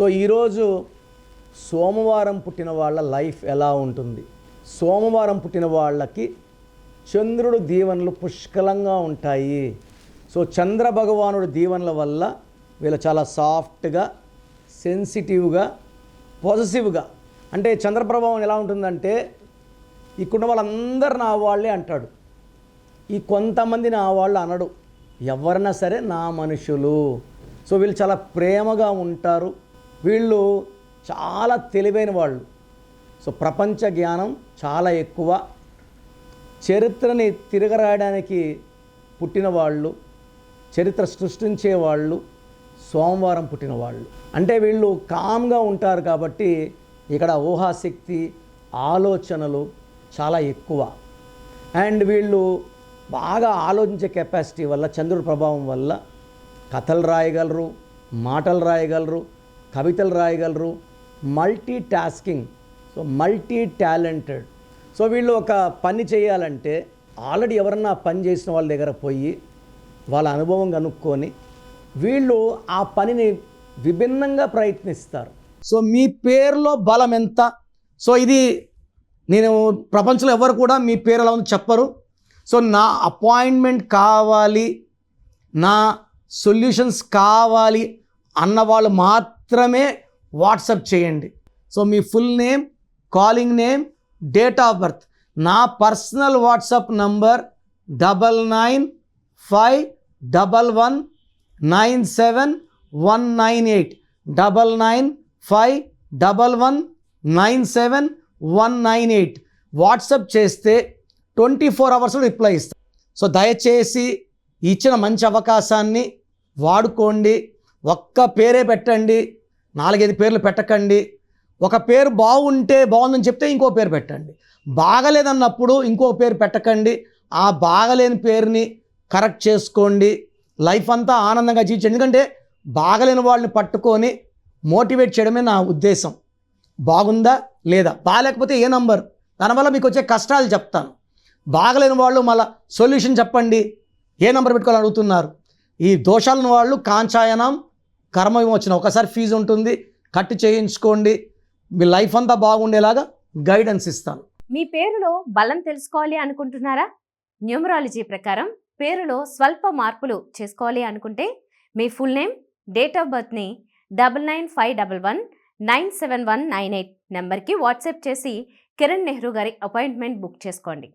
So ఈరోజు సోమవారం పుట్టిన వాళ్ళ లైఫ్ ఎలా ఉంటుంది? సోమవారం పుట్టిన వాళ్ళకి చంద్రుడు దీవెనలు పుష్కలంగా ఉంటాయి. సో చంద్ర భగవానుడు దీవెనల వల్ల వీళ్ళు చాలా సాఫ్ట్గా సెన్సిటివ్గా పాజిటివ్గా అంటే చంద్ర ప్రభావం ఎలా ఉంటుందంటే ఇక్కడున్న వాళ్ళందరు నా వాళ్ళే అంటాడు. ఈ కొంతమంది నా వాళ్ళు అనడు. ఎవరైనా సరే నా మనుషులు. సో వీళ్ళు చాలా ప్రేమగా ఉంటారు. వీళ్ళు చాలా తెలివైన వాళ్ళు. సో ప్రపంచ జ్ఞానం చాలా ఎక్కువ. చరిత్రని తిరగరాయడానికి పుట్టిన వాళ్ళు చరిత్ర సృష్టించే వాళ్ళు సోమవారం పుట్టిన వాళ్ళు. అంటే వీళ్ళు కామ్గా ఉంటారు కాబట్టి ఇక్కడ ఊహాశక్తి ఆలోచనలు చాలా ఎక్కువ. అండ్ వీళ్ళు బాగా ఆలోచించే కెపాసిటీ వల్ల చంద్రుడి ప్రభావం వల్ల కథలు రాయగలరు మాటలు రాయగలరు కవితలు రాయగలరు. Multi tasking so multi talented so వీళ్ళు ఒక పని చేయాలంటే ఆల్రెడీ ఎవరన్నా పని చేసిన వాళ్ళ దగ్గర పోయి వాళ్ళ అనుభవం కనుక్కొని వీళ్ళు ఆ పనిని విభిన్నంగా ప్రయత్నిస్తారు. సో మీ పేరులో బలం ఎంత? సో ఇది నేను ప్రపంచంలో ఎవరు కూడా మీ పేరు ఎలా ఉందో చెప్పరు. సో నా అపాయింట్మెంట్ కావాలి నా సొల్యూషన్స్ కావాలి అన్న వాళ్ళు మాత్రమే వాట్సప్ చేయండి. So me full name calling name date of birth. నా personal WhatsApp number double nine five double one nine seven one nine eight. Double nine five double one nine seven one nine eight. WhatsApp చేస్తే twenty four అవర్స్లో reply ఇస్తాను so దయచేసి ఇచ్చిన మంచి అవకాశాన్ని వాడుకోండి. ఒక్క పేరే పెట్టండి నాలుగైదు పేర్లు పెట్టకండి. ఒక పేరు బాగుంటే బాగుందని చెప్తే ఇంకో పేరు పెట్టండి. బాగలేదన్నప్పుడు ఇంకో పేరు పెట్టకండి. ఆ బాగలేని పేరుని కరెక్ట్ చేసుకోండి. లైఫ్ అంతా ఆనందంగా జీవించండి. ఎందుకంటే బాగలేని వాళ్ళని పట్టుకొని మోటివేట్ చేయడమే నా ఉద్దేశం. బాగుందా లేదా? బాగాలేకపోతే ఏ నంబర్ దానివల్ల మీకు వచ్చే కష్టాలు చెప్తాను. బాగలేని వాళ్ళు మళ్ళీ సొల్యూషన్ చెప్పండి. ఏ నంబర్ పెట్టుకోవాలని అడుగుతున్నారు? ఈ దోషాలను వాళ్ళు కాంచాయనం కర్మ విమోచన ఒకసారి ఫీజు ఉంటుంది కట్టు చేయించుకోండి మీ లైఫ్ అంతా బాగుండేలాగా గైడెన్స్ ఇస్తాను. మీ పేరులో బలం తెలుసుకోవాలి అనుకుంటున్నారా? న్యూమరాలజీ ప్రకారం పేరులో స్వల్ప మార్పులు చేసుకోవాలి అనుకుంటే మీ full name date of బర్త్ని double nine five double one nine seven one nine eight నెంబర్కి వాట్సాప్ చేసి కిరణ్ నెహ్రూ గారి అపాయింట్మెంట్ బుక్ చేసుకోండి.